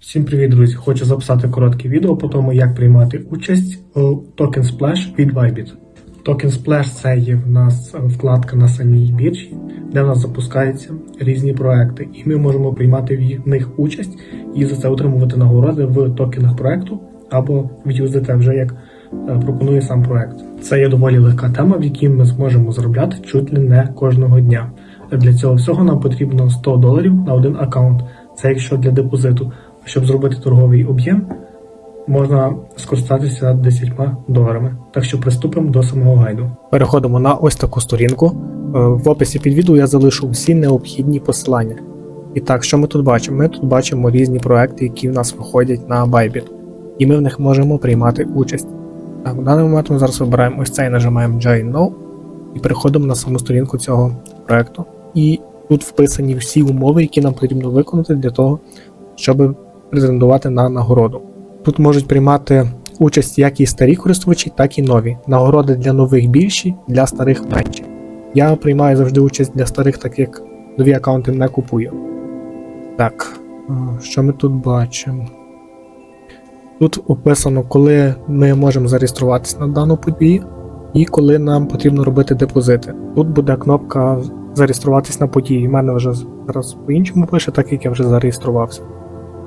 Всім привіт, друзі! Хочу записати коротке відео по тому, як приймати участь у Token Splash від Bybit. Token Splash це є в нас вкладка на самій біржі, де в нас запускаються різні проекти, і ми можемо приймати в них участь і за це отримувати нагороди в токенах проекту або в USDT, вже як е, пропонує сам проект. Це є доволі легка тема, в якій ми зможемо заробляти чуть ли не кожного дня. Для цього всього нам потрібно 100 доларів на один аккаунт. Це якщо для депозиту. Щоб зробити торговий об'єм, можна скористатися 10 доларами. Так що приступимо до самого гайду. Переходимо на ось таку сторінку. Е, В описі під відео я залишу всі необхідні посилання. І так, що ми тут бачимо? Ми тут бачимо різні проекти, які в нас виходять на Bybit. І ми в них можемо приймати участь. Так, в даний момент ми зараз вибираємо ось цей, нажимаємо Join Now і переходимо на саму сторінку цього проекту. І тут вписані всі умови, які нам потрібно виконати для того, щоб претендувати на нагороду. Тут можуть приймати участь як і старі користувачі, так і нові. Нагороди для нових більші, для старих менші. Я приймаю завжди участь для старих, так як нові аккаунти не купую. Так, що ми тут бачимо? Тут описано, коли ми можемо зареєструватися на дану подію і коли нам потрібно робити депозити. Тут буде кнопка зареєструватись на події. У мене вже зараз по-іншому пише, так як я вже зареєструвався.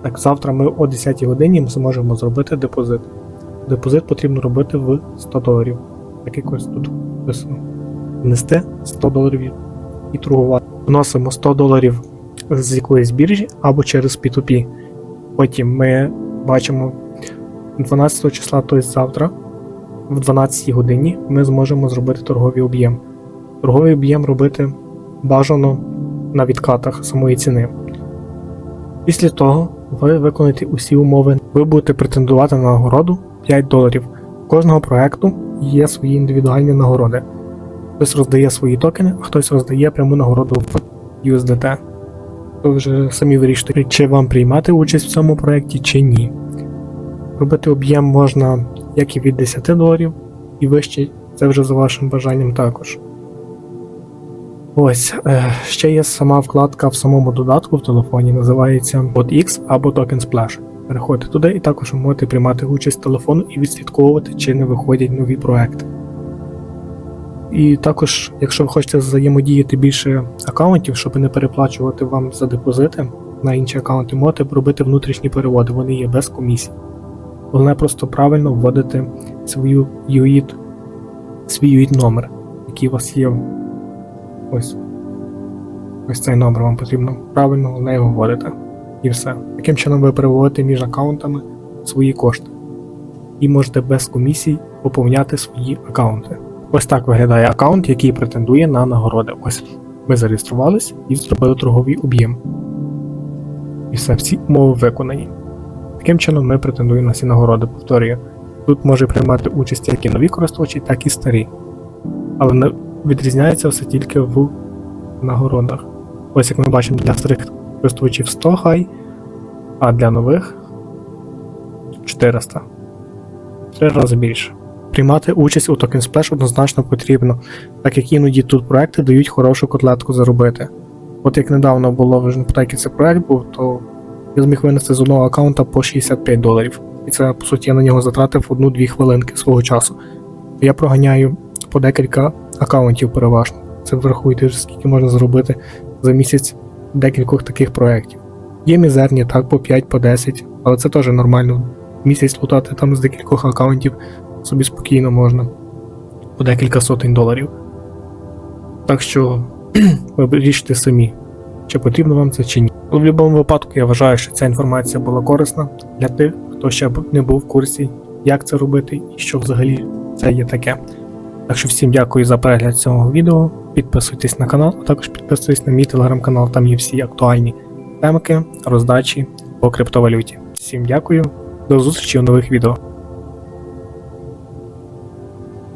Так, завтра ми о 10 годині зможемо зробити депозит. Депозит потрібно робити в 100 доларів. Так якось тут написано. Внести 100 доларів і торгувати. Вносимо 100 доларів з якоїсь біржі або через P2P. Потім ми бачимо 12 числа, тобто завтра, в 12 годині, ми зможемо зробити торговий об'єм. Торговий об'єм робити бажано на відкатах самої ціни. Після того ви виконаєте усі умови. Ви будете претендувати на нагороду 5 доларів. У кожного проекту є свої індивідуальні нагороди. Хтось роздає свої токени, а хтось роздає пряму нагороду в USDT. Ви вже самі вирішите, чи вам приймати участь в цьому проєкті, чи ні. Робити об'єм можна як і від 10 доларів, і вище, це вже за вашим бажанням також. Ось, е, ще є сама вкладка в самому додатку в телефоні, називається BotX або Token Splash. Переходьте туди і також можете приймати участь телефону і відслідковувати, чи не виходять нові проекти. І також, якщо ви хочете взаємодіяти більше аккаунтів, щоб не переплачувати вам за депозити на інші аккаунти, можете робити внутрішні переводи, вони є без комісій. Головне просто правильно вводити свою UID, свій UID номер, який у вас є. Ось. Ось цей номер вам потрібно правильно не його вводити. І все. Таким чином ви переводите між аккаунтами свої кошти. І можете без комісій поповняти свої аккаунти. Ось так виглядає аккаунт, який претендує на нагороди. Ось ми зареєструвались і зробили торговий об'єм. І все, всі умови виконані. Таким чином ми претендуємо на ці нагороди, повторюю. Тут може приймати участь як і нові користувачі, так і старі. Але відрізняється все тільки в нагородах. Ось як ми бачимо, для старих користувачів 100 хай, а для нових 400. Три рази більше. Приймати участь у Token Splash однозначно потрібно, так як іноді тут проекти дають хорошу котлетку заробити. От як недавно було, ви ж не це проект був, то я зміг винести з одного аккаунта по 65 доларів. І це, по суті, я на нього затратив одну-дві хвилинки свого часу. Я проганяю по декілька аккаунтів переважно. Це врахуйте, скільки можна зробити за місяць декількох таких проєктів. Є мізерні, так, по 5, по 10, але це теж нормально. Місяць лутати там з декількох аккаунтів собі спокійно можна. По декілька сотень доларів. Так що вирішите самі, чи потрібно вам це чи ні. Але в будь-якому випадку я вважаю, що ця інформація була корисна для тих, хто ще не був в курсі, як це робити і що взагалі це є таке. Так що всім дякую за перегляд цього відео. Підписуйтесь на канал, а також підписуйтесь на мій телеграм-канал, там є всі актуальні темки, роздачі по криптовалюті. Всім дякую, до зустрічі у нових відео.